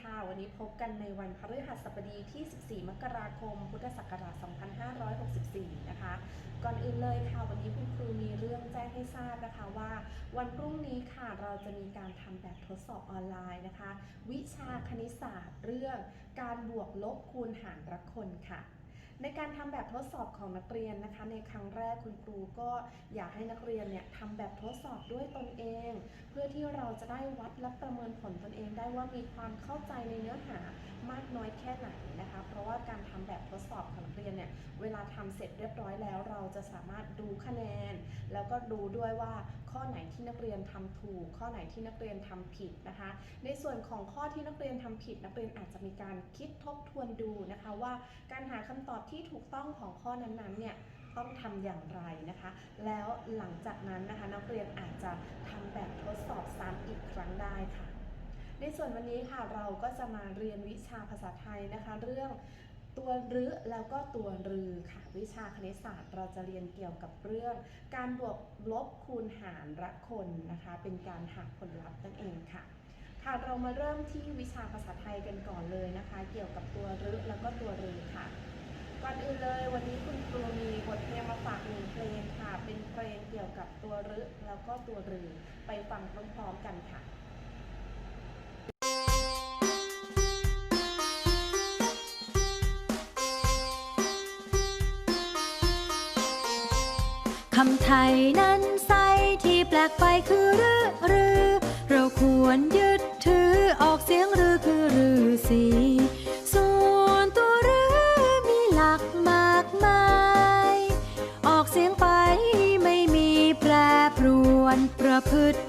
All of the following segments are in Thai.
ค่ะวันนี้พบกันในวันพฤหัสบดีที่ 14 มกราคม พุทธศักราช 2564 นะคะ ก่อนอื่นเลยค่ะ วันนี้คุณครูมีเรื่องแจ้งให้ทราบนะคะว่า วันพรุ่งนี้ค่ะเราจะมีการทำแบบทดสอบออนไลน์นะคะ วิชาคณิตศาสตร์เรื่องการบวกลบคูณหารรักคนค่ะ ในการทำแบบทดสอบของนักเรียนนะคะ ในครั้งแรกคุณครูก็อยากให้นักเรียนเนี่ยทำแบบทดสอบด้วยตนเอง เพื่อที่เราจะได้วัดและประเมินผลตนเองได้ว่ามีความเข้าใจในเนื้อหามากน้อยแค่ไหนนะคะ เพราะว่าการทำแบบทดสอบของนักเรียนเนี่ยเวลาทำเสร็จเรียบร้อยแล้ว เราจะสามารถดูคะแนน แล้วก็ดูด้วยว่าข้อไหนที่นักเรียนทำถูก ข้อไหนที่นักเรียนทำผิดนะคะ ในส่วนของข้อที่นักเรียนทำผิด นักเรียนอาจจะมีการคิดทบทวนดูนะคะว่าการหาคำตอบที่ที่ถูกต้องของข้อนั้นๆเนี่ยต้องทำอย่างไรนะคะ แล้วหลังจากนั้นนะคะนักเรียนอาจจะทำแบบทดสอบซ้ำอีกครั้งได้ค่ะ ในส่วนวันนี้ค่ะเราก็จะมาเรียนวิชาภาษาไทยนะคะ เรื่องตัวรึแล้วก็ตัวรือค่ะ วิชาคณิตศาสตร์ เราจะเรียนเกี่ยวกับเรื่อง การบวกลบคูณหารละคนนะคะ เป็นการหาผลลัพธ์นั่นเองค่ะค่ะ เรามาเริ่มที่วิชาภาษาไทยกันก่อนเลยนะคะ เกี่ยวกับตัวรึแล้วก็ตัวรือค่ะ ก่อนอื่นเลยวันนี้คุณครูมีบทเพลงมาฝากหนึ่งเพลงค่ะ เป็นเพลงเกี่ยวกับตัวรึแล้วก็ตัวรือไปฟังพร้อมๆกันค่ะคำไทยนั้นไซที่แปลกไปคือรือรือ เราควรยึดถือออกเสียงรือคือรือสี ประพฤติ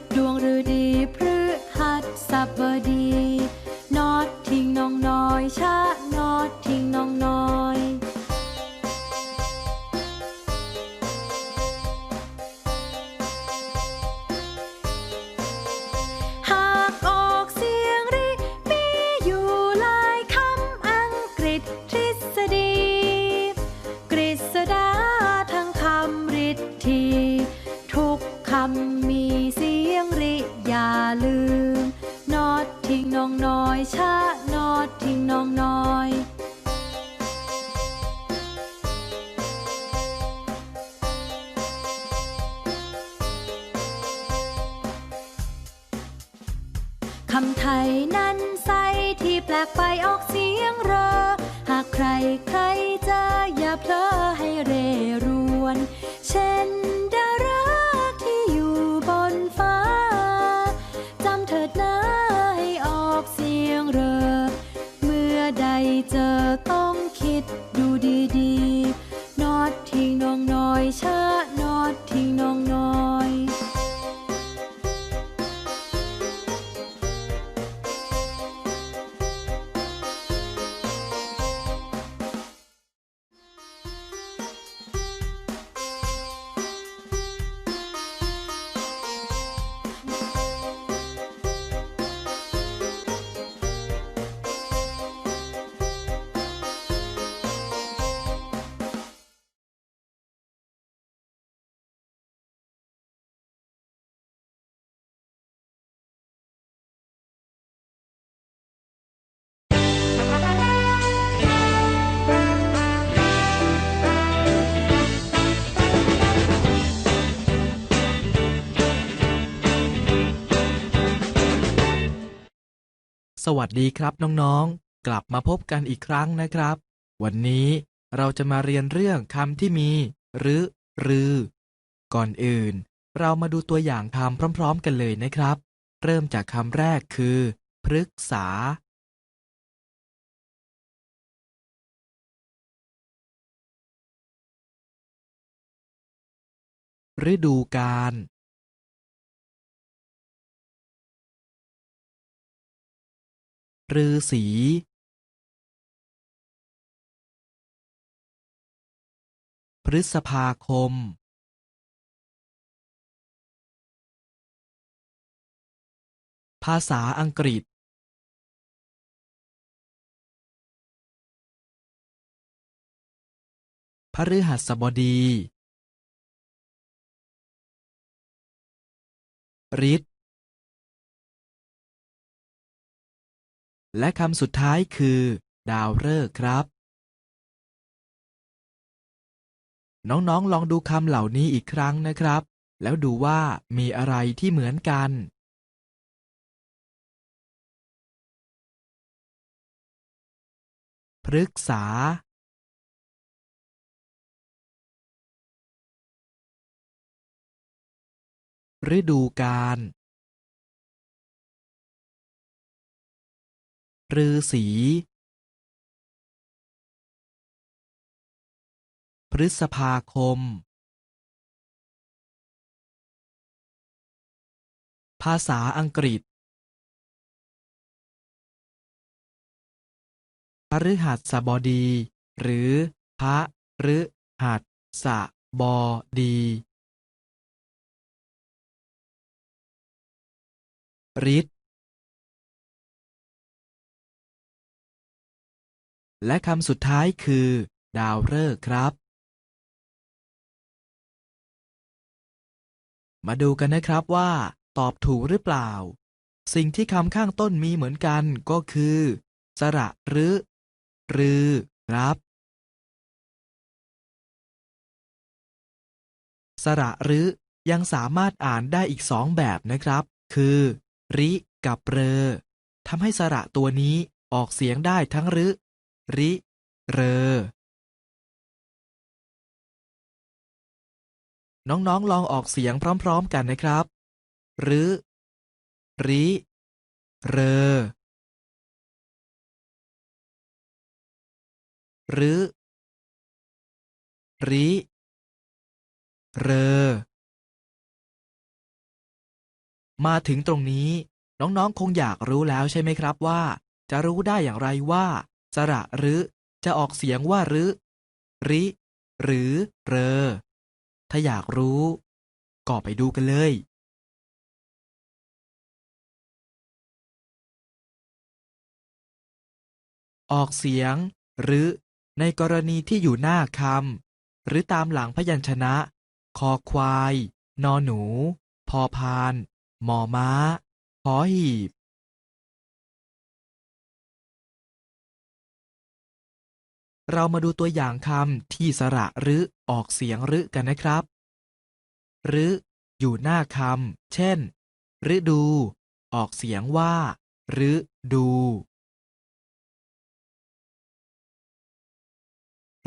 สวัสดีครับน้องๆ กลับมาพบกันอีกครั้งนะครับ วันนี้เราจะมาเรียนเรื่องคำที่มี หรือ รือ ก่อนอื่น เรามาดูตัวอย่างคำพร้อม ๆ กันเลยนะครับ เริ่มจากคำแรกคือ พฤกษา ฤดูกาล ฤาษีพฤษภาคมภาษาอังกฤษ พฤหัสบดี ฤทธิ์ และคำสุดท้ายคือ ดาวฤกษ์ครับ น้องๆ ลองดูคำเหล่านี้อีกครั้งนะครับ แล้วดูว่ามีอะไรที่เหมือนกันพฤกษา ฤดูกาล ฤาษี พฤษภาคม ภาษาอังกฤษพฤหัสบดี หรือพระฤหัสบดี ฤทธิ์ และคำสุดท้ายคือ ดาวฤกษ์ครับ มาดูกันนะครับว่า ตอบถูกหรือเปล่า สิ่งที่คำข้างต้นมีเหมือนกันก็คือ สระหรือรือครับ สระหรือยังสามารถอ่านได้อีกสองแบบนะครับ คือ ริ กับเรอทำให้สระตัวนี้ออกเสียงได้ทั้งรึ ริ เรอ น้อง ๆ ลองออกเสียงพร้อม ๆ กันนะครับ รึ ริ เรอ รึ ริ เรอ มาถึงตรงนี้ น้อง ๆ คงอยากรู้แล้วใช่ไหมครับว่า จะรู้ได้อย่างไรว่า สระหรือจะออกเสียงว่ารึริ หรือ เรอ ถ้าอยากรู้ ก็ไปดูกันเลย ออกเสียง หรือ ในกรณีที่อยู่หน้าคำหรือตามหลังพยัญชนะ คอควาย นอหนู พอพาน มอม้าหอหีบ เรามาดูตัวอย่างคำที่สระหรือออกเสียงรือกันนะครับรือยู่หน้าคำเช่น ฤดู ออกเสียงว่าฤดู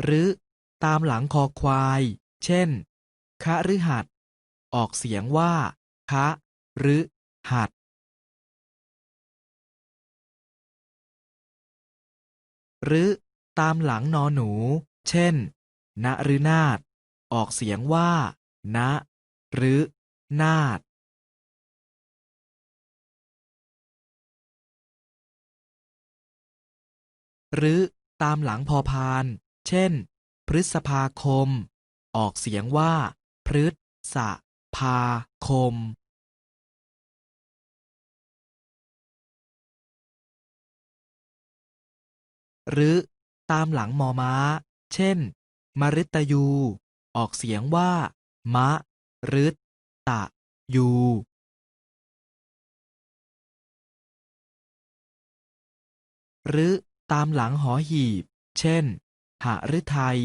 รือตามหลังคอควาย เช่นคฤหัสถ์ออกเสียงว่า คะหรือหัดหรือ ตามหลังนอหนู เช่น ณฤนาถออกเสียงว่าณหรือนาถหรือตามหลังพอพาน เช่น พฤษภาคม ออกเสียงว่า พฤษสภาคม หรือ ตามหลังมอม้า เช่นมฤตยู ออกเสียงว่า มะฤตตะยูหรือตามหลังหอหีบ เช่นหฤทัย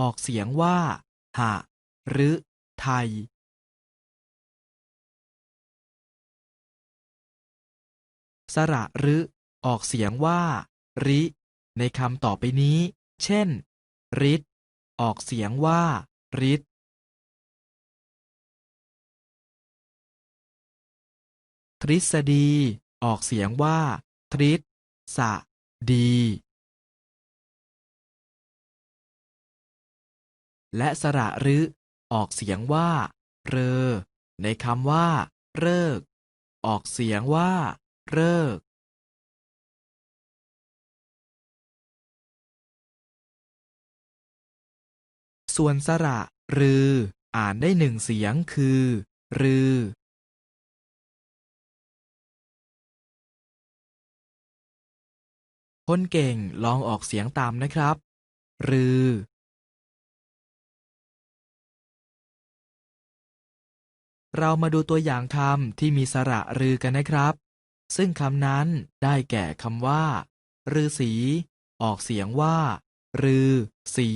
ออกเสียงว่า หะหรือไทย สระหรือออกเสียงว่า ริ ในคำต่อไปนี้ เช่นริดออกเสียงว่าริดทฤษฎี ออกเสียงว่าทริษสะดี และสระรือออกเสียงว่า เรอ ในคำว่าเริก ออกเสียงว่าเริก ส่วนสระ รือ อ่านได้หนึ่งเสียงคือ รือ คนเก่งลองออกเสียงตามนะครับ รือ เรามาดูตัวอย่างคำที่มีสระรือกันนะครับ ซึ่งคำนั้นได้แก่คำว่าฤาษีออกเสียงว่า รือ สี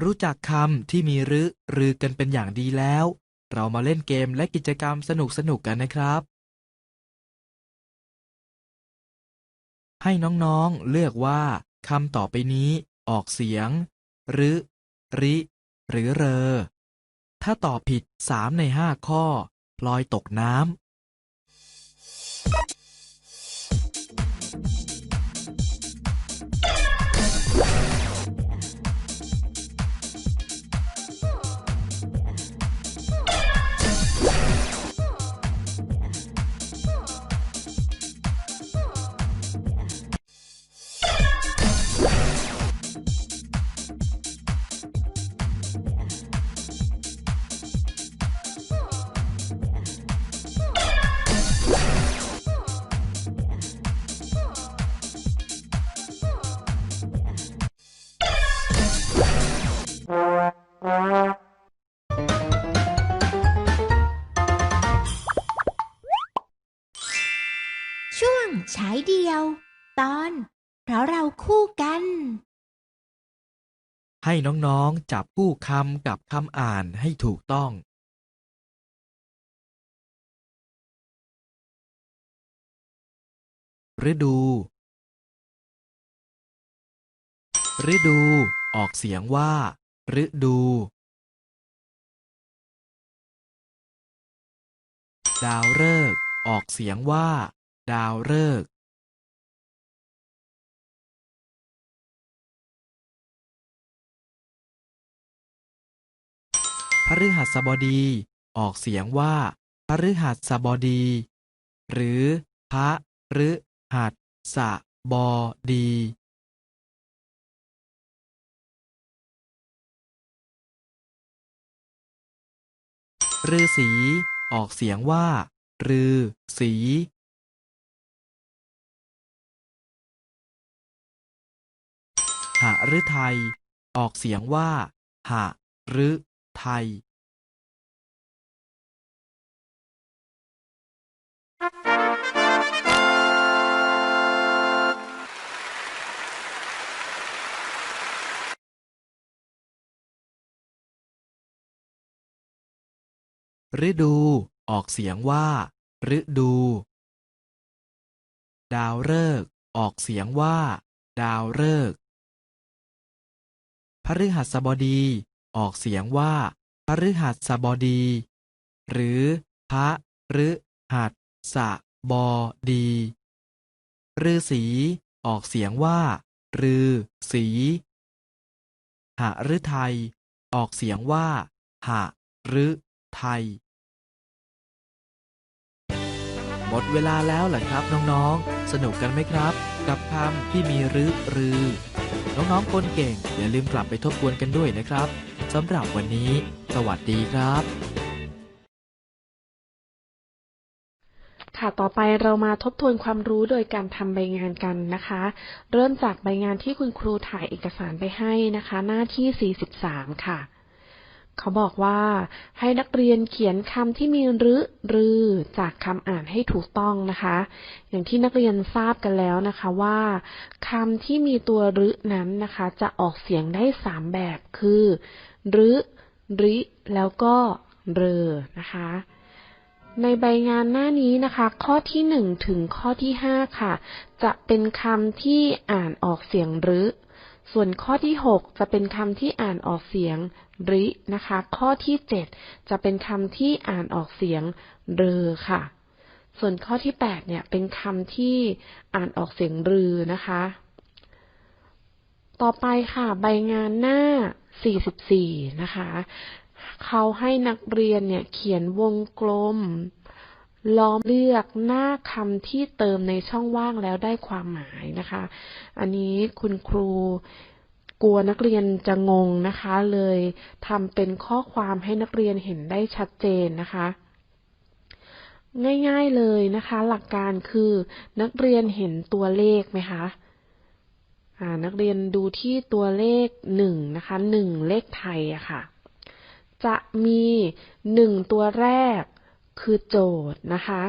รู้จักคำที่มีรึรือ กันเป็นอย่างดีแล้ว เรามาเล่นเกมและกิจกรรมสนุกๆกันนะครับ ให้น้องๆเลือกว่าคำต่อไปนี้ ออกเสียง รึริ หรือเรอ ถ้าตอบผิดสามในห้าข้อ พลอยตกน้ำ ให้น้องๆ จับคู่คำกับคำอ่านให้ถูกต้องฤดู ฤดู ออกเสียงว่า ฤดู ดาวฤกษ์ออกเสียงว่า ดาวฤกษ์ ฤหัสบดี ออกเสียงว่าพฤหัสบดี หรือพระฤหัสบดี ฤาษีออกเสียงว่ารือ สี หฤทัย ออกเสียงว่าหฤ ทัยฤดู ออกเสียงว่า ฤดู ดาวฤกษ์ออกเสียงว่า ดาวฤกษ์พฤหัสบดี ออกเสียงว่าพฤหัสบดี หรือพระฤหัสบดีฤาษีออกเสียงว่ารือสีหฤทัยออกเสียงว่าหฤทัยหมดเวลาแล้วเหรอครับน้องๆ สนุกกันไหมครับ กับคำที่มีรึรือ น้องๆคนเก่ง อย่าลืมกลับไปทบทวนกันด้วยนะครับสำหรับวันนี้ สวัสดีครับ ค่ะต่อไปเรามาทบทวนความรู้โดยการทำใบงานกันนะคะ เริ่มจากใบงานที่คุณครูถ่ายเอกสารไปให้นะคะ หน้าที่ 43 ค่ะ เขาบอกว่าให้นักเรียนเขียนคำที่มีรึรือ จากคำอ่านให้ถูกต้องนะคะ อย่างที่นักเรียนทราบกันแล้วนะคะว่าคำที่มีตัวรึนั้นนะคะ จะออกเสียงได้สามแบบคือรึริ แล้วก็เรอนะคะ ในใบงานหน้านี้นะคะ ข้อที่หนึ่งถึงข้อที่ห้าค่ะ จะเป็นคำที่อ่านออกเสียงรึส่วนข้อที่หกจะเป็นคำที่อ่านออกเสียง รินะคะ ข้อที่เจ็ดจะเป็นคำที่อ่านออกเสียงเรอค่ะ ส่วนข้อที่แปดเนี่ยเป็นคำที่อ่านออกเสียงรือนะคะ ต่อไปค่ะ ใบงานหน้า 44 นะคะ เขาให้นักเรียนเนี่ยเขียนวงกลมล้อมเลือกหน้าคำที่เติมในช่องว่างแล้วได้ความหมายนะคะ อันนี้คุณครู กลัวนักเรียนจะงงนะคะ เลยทำเป็นข้อความให้นักเรียนเห็นได้ชัดเจนนะคะ ง่ายๆเลยนะคะ หลักการคือนักเรียนเห็นตัวเลขไหมคะนักเรียนดูที่ตัวเลขหนึ่งนะคะหนึ่งเลขไทยอะค่ะ จะมีหนึ่งตัวแรกคือโจทย์นะคะ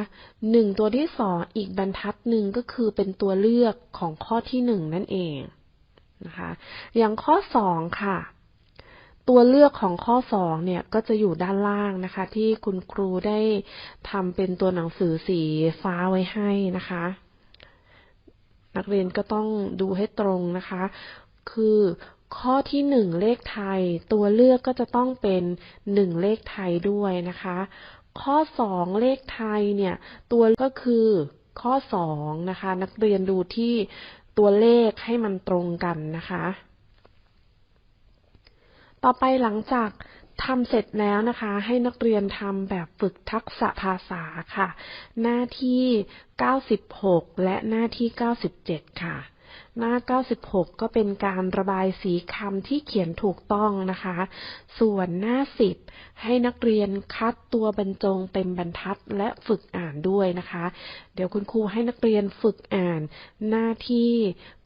หนึ่งตัวที่สองอีกบรรทัดหนึ่งก็คือเป็นตัวเลือกของข้อที่หนึ่งนั่นเอง นะคะ อย่างข้อสองค่ะ ตัวเลือกของข้อสองเนี่ยก็จะอยู่ด้านล่างนะคะ ที่คุณครูได้ทำเป็นตัวหนังสือสีฟ้าไว้ให้นะคะ นักเรียนก็ต้องดูให้ตรงนะคะ คือข้อที่หนึ่งเลขไทย ตัวเลือกก็จะต้องเป็นหนึ่งเลขไทยด้วยนะคะ ข้อสองเลขไทยเนี่ย ตัวก็คือ ข้อสองนะคะ นักเรียนดูที่ตัวเลขให้มันตรงกันนะคะ ต่อไปหลังจากทำเสร็จแล้วนะคะ ให้นักเรียนทำแบบฝึกทักษะภาษาค่ะ หน้าที่ 96 และหน้าที่ 97 ค่ะ หน้า 96 ก็เป็นการระบายสีคำที่เขียนถูกต้องนะคะ ส่วนหน้า 10 ให้นักเรียนคัดตัวบรรจงเป็นบรรทัดและฝึกอ่านด้วยนะคะ เดี๋ยวคุณครูให้นักเรียนฝึกอ่านหน้าที่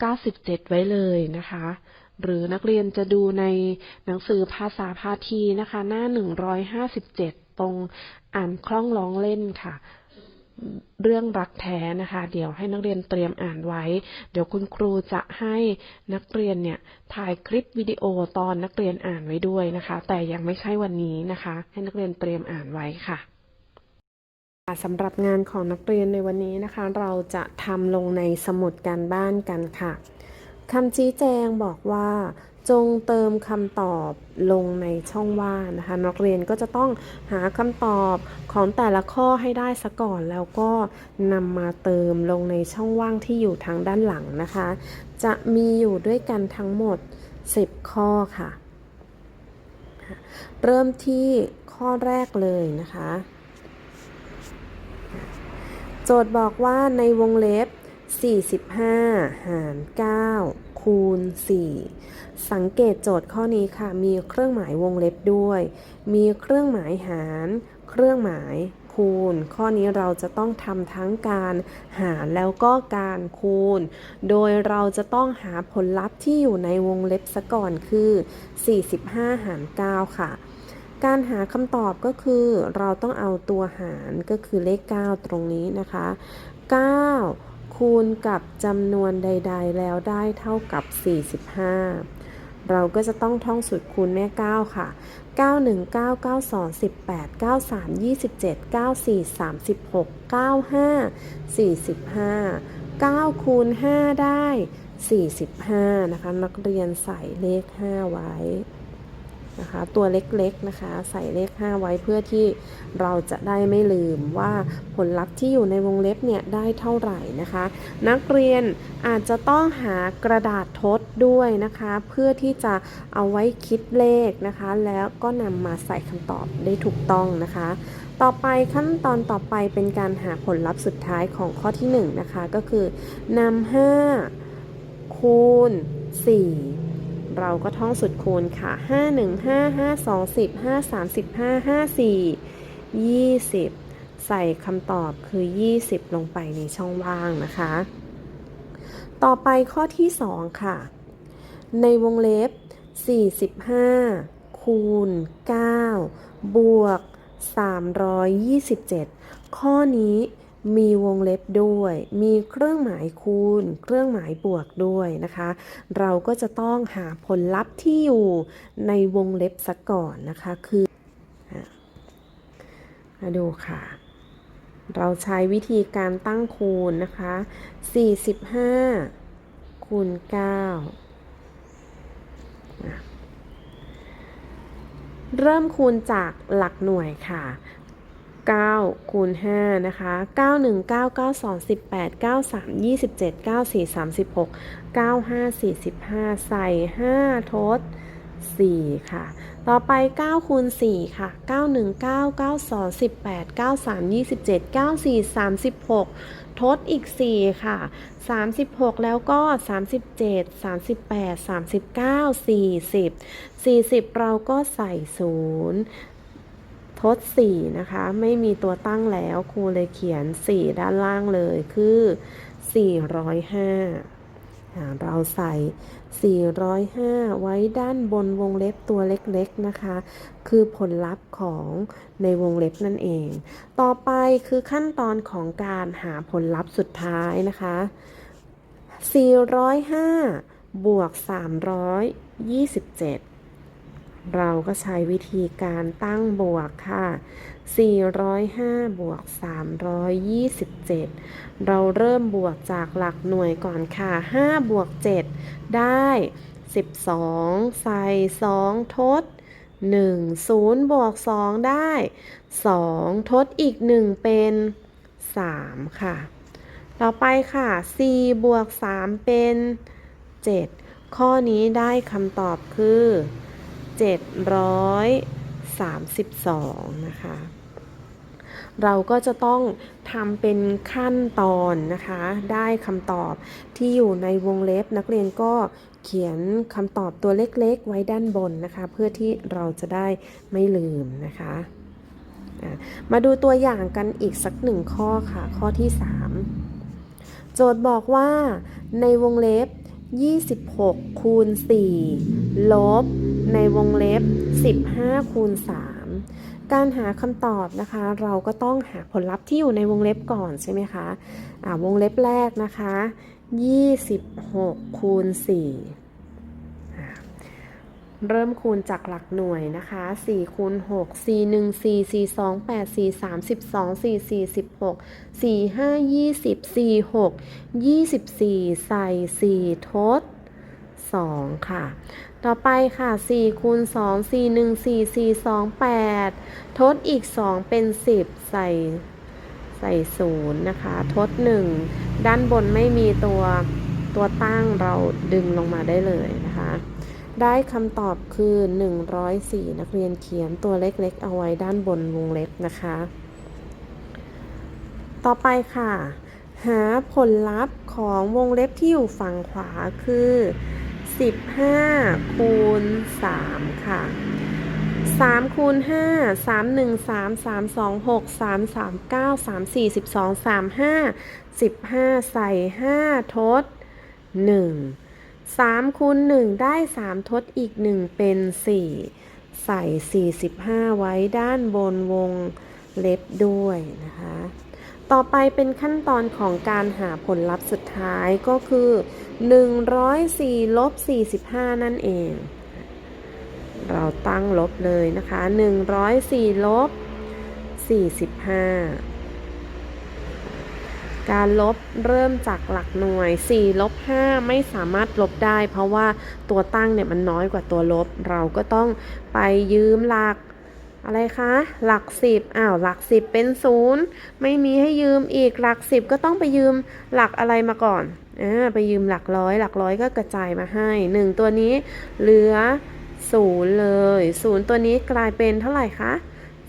97 ไว้เลยนะคะหรือนักเรียนจะดูในหนังสือภาษาพาทีนะคะ หน้า 157 ตรงอ่านคล่องร้องเล่นค่ะ เรื่องรักแท้นะคะ เดี๋ยวให้นักเรียนเตรียมอ่านไว้ เดี๋ยวคุณครูจะให้นักเรียนเนี่ยถ่ายคลิปวิดีโอตอนนักเรียนอ่านไว้ด้วยนะคะ แต่ยังไม่ใช่วันนี้นะคะ ให้นักเรียนเตรียมอ่านไว้ค่ะสำหรับงานของนักเรียนในวันนี้นะคะ เราจะทำลงในสมุดการบ้านกันค่ะคำชี้แจงบอกว่า จงเติมคำตอบลงในช่องว่างนะคะ นักเรียนก็จะต้องหาคำตอบของแต่ละข้อให้ได้ซะก่อน แล้วก็นำมาเติมลงในช่องว่างที่อยู่ทางด้านหลังนะคะ จะมีอยู่ด้วยกันทั้งหมด 10 ข้อค่ะ เริ่มที่ข้อแรกเลยนะคะ โจทย์บอกว่าในวงเล็บ 45 หาร 9 คูณ 4 สังเกตโจทย์ข้อนี้ค่ะ มีเครื่องหมายวงเล็บด้วย มีเครื่องหมายหาร เครื่องหมายคูณ ข้อนี้เราจะต้องทำทั้งการหารแล้วก็การคูณ โดยเราจะต้องหาผลลัพธ์ที่อยู่ในวงเล็บซะก่อนคือ 45 หาร 9 ค่ะการหาคำตอบก็คือเราต้องเอาตัวหารก็คือเลข 9 ตรงนี้นะคะ 9 คูณกับจำนวนใด ๆ แล้วได้เท่ากับ 45 เราก็จะต้องท่องสูตรคูณแม่ 9 ค่ะ 9 1 9 9 2 18 9 3 27 9 4 36 9 5 45 9 คูณ 5 ได้ 45 นะคะ นักเรียนใส่เลข 5 ไว้ นะคะ ตัวเล็กๆนะคะ ใส่เลข 5 ไว้เพื่อที่เราจะได้ไม่ลืมว่าผลลัพธ์ที่อยู่ในวงเล็บเนี่ยได้เท่าไหร่นะคะ นักเรียนอาจจะต้องหากระดาษทดด้วยนะคะ เพื่อที่จะเอาไว้คิดเลขนะคะ แล้วก็นำมาใส่คำตอบได้ถูกต้องนะคะ ต่อไปขั้นตอนต่อไปเป็นการหาผลลัพธ์สุดท้ายของข้อที่1นะคะก็คือนำ5คูณ4 เราก็ท่องสุดคูณค่ะ 5 1 5 5 2 10 5 3 15 5 4 20 ใส่คำตอบคือ 20 ลงไปในช่องว่างนะคะ ต่อไปข้อที่ 2 ค่ะ ในวงเล็บ 45 คูณ 9 บวก 327 ข้อนี้ มีวงเล็บด้วย มีเครื่องหมายคูณ เครื่องหมายบวกด้วยนะคะ เราก็จะต้องหาผลลัพธ์ที่อยู่ในวงเล็บซะก่อนนะคะ คือมาดูค่ะ เราใช้วิธีการตั้งคูณนะคะ 45 คูณ 9 เริ่มคูณจากหลักหน่วยค่ะ 9คูณ5นะคะ 9 1 9 9 2 18 9 3 27 9 4 36 9 5 45 ใส่ 5 ทด 4 ค่ะ ต่อไป 9 คูณ 4 ค่ะ 9 1 9 9 2 18 9 3 27 9 4 36 ทดอีก 4 ค่ะ 36 แล้วก็ 37 38 39 40 40 เราก็ใส่ 0 ทด 4 นะคะ ไม่มีตัวตั้งแล้วครูเลยเขียน 4 ด้านล่างเลยคือ 405 เราใส่ 405 ไว้ด้านบนวงเล็บตัวเล็กๆนะคะ คือผลลัพธ์ของในวงเล็บนั่นเอง ต่อไปคือขั้นตอนของการหาผลลัพธ์สุดท้ายนะคะ 405 บวก 327 เราก็ใช้วิธีการตั้งบวกค่ะ 405 บวก 327 เราเริ่มบวกจากหลักหน่วยก่อนค่ะ 5 บวก 7 ได้ 12 ใส่ 2 ทด 1 0 บวก 2 ได้ 2 ทดอีก 1 เป็น 3 ค่ะ ต่อไปค่ะ 4 บวก 3 เป็น 7 ข้อนี้ได้คำตอบคือ 732 นะคะ เราก็จะต้องทำเป็นขั้นตอนนะคะ ได้คำตอบที่อยู่ในวงเล็บนักเรียนก็เขียนคำตอบตัวเล็กๆ ไว้ด้านบนนะคะ เพื่อที่เราจะได้ไม่ลืมนะคะะมาดูตัวอย่างกันอีกสักหนึ่งข้อค่ะ ข้อที่ 3 โจทย์บอกว่าในวงเล็บ 26 คูณ 4 ลบ ในวงเล็บ 15 คูณ 3 การหาคำตอบนะคะ เราก็ต้องหาผลลัพธ์ที่อยู่ในวงเล็บก่อนใช่ไหมคะะวงเล็บแรกนะคะ 26 คูณ4อ่เริ่มคูณจากหลักหน่วยนะคะ 4 คูณ 6 4 1 4 4 2 8 4 3 12 4 4 16 4 5 20 4 6 24 ใส่ 4 ทด 2 ค่ะ ต่อไปค่ะ4คูณ2 4 1 4 4 2 8 ทดอีก 2 เป็น 10 ใส่ใส่0นะคะ ทด 1 ด้านบนไม่มีตัวตัวตั้งเราดึงลงมาได้เลยนะคะ ได้คำตอบคือ 104 นักเรียนเขียนตัวเล็กๆ เอาไว้ด้านบนวงเล็บนะคะ ต่อไปค่ะ หาผลลัพธ์ของวงเล็บที่อยู่ฝั่งขวาคือ 15คูณ3ค่ะ3คูณ5 3 1 3 3 2 6 3 3 9 3 4 12 3 5 15 ใส่ 5 ทด 1 3คูณ1ได้ 3 ทดอีก 1 เป็น 4 ใส่ 45 ไว้ด้านบนวงเล็บด้วยนะคะ ต่อไปเป็นขั้นตอนของการหาผลลัพธ์สุดท้ายก็คือ 104ลบ45 นั่นเอง เราตั้งลบเลยนะคะ 104ลบ45 การลบเริ่มจากหลักหน่วย 4 ลบ 5 ไม่สามารถลบได้ เพราะว่าตัวตั้งเนี่ยมันน้อยกว่าตัวลบ เราก็ต้องไปยืมหลักอะไรคะ หลัก10อ้าว หลัก10เป็น0ไม่มีให้ยืมอีก หลัก10ก็ต้องไปยืมหลักอะไรมาก่อน อ่าไปยืมหลักร้อย หลักร้อยก็กระจายมาให้ 1 ตัวนี้เหลือ0เลย0ตัวนี้กลายเป็นเท่าไหร่คะ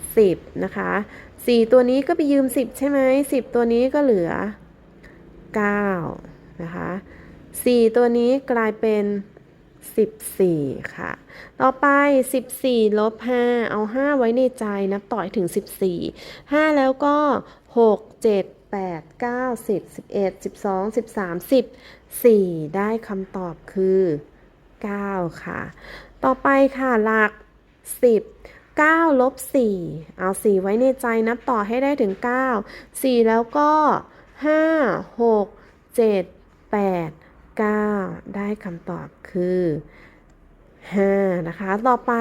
10นะคะ4ตัวนี้ก็ไปยืม 10 ใช่ไหม10 ตัวนี้ก็เหลือ9นะคะ4ตัวนี้กลายเป็น14 ค่ะ ต่อไป 14ลบ5เอา 5 ไว้ในใจนับต่อถึง 14 5 แล้วก็ 6 7 8 9 10 11 12 13 14 ได้คำตอบคือ 9 ค่ะ ต่อไปค่ะหลัก 10 9ลบ4เอา 4 ไว้ในใจนับต่อให้ได้ถึง 9 4 แล้วก็ 5 6 7 8 9 ได้คำตอบคือ 5 นะคะ ต่อไป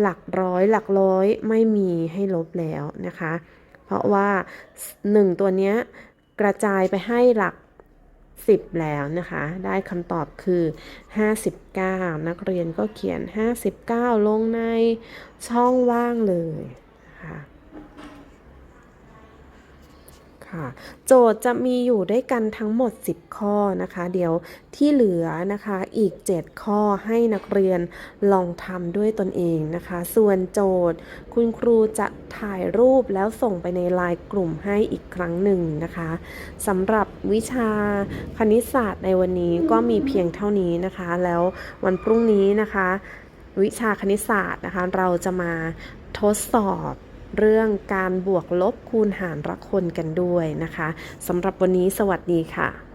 หลักร้อยหลักร้อยไม่มีให้ลบแล้วนะคะ เพราะว่า 1 ตัวเนี้ยกระจายไปให้หลัก 10 แล้วนะคะ ได้คำตอบคือ 59 นักเรียนก็เขียน 59 ลงในช่องว่างเลยนะคะ ค่ะ โจทย์จะมีอยู่ด้วยกันทั้งหมด 10 ข้อนะคะ เดี๋ยวที่เหลือนะคะอีก 7 ข้อให้นักเรียนลองทำด้วยตนเองนะคะ ส่วนโจทย์คุณครูจะถ่ายรูปแล้วส่งไปในไลน์กลุ่มให้อีกครั้งหนึ่งนะคะสำหรับวิชาคณิตศาสตร์ในวันนี้ก็มีเพียงเท่านี้นะคะ แล้ววันพรุ่งนี้นะคะ วิชาคณิตศาสตร์นะคะ เราจะมาทดสอบ เรื่องการบวกลบคูณหารรักคนกันด้วยนะคะสำหรับวันนี้สวัสดีค่ะ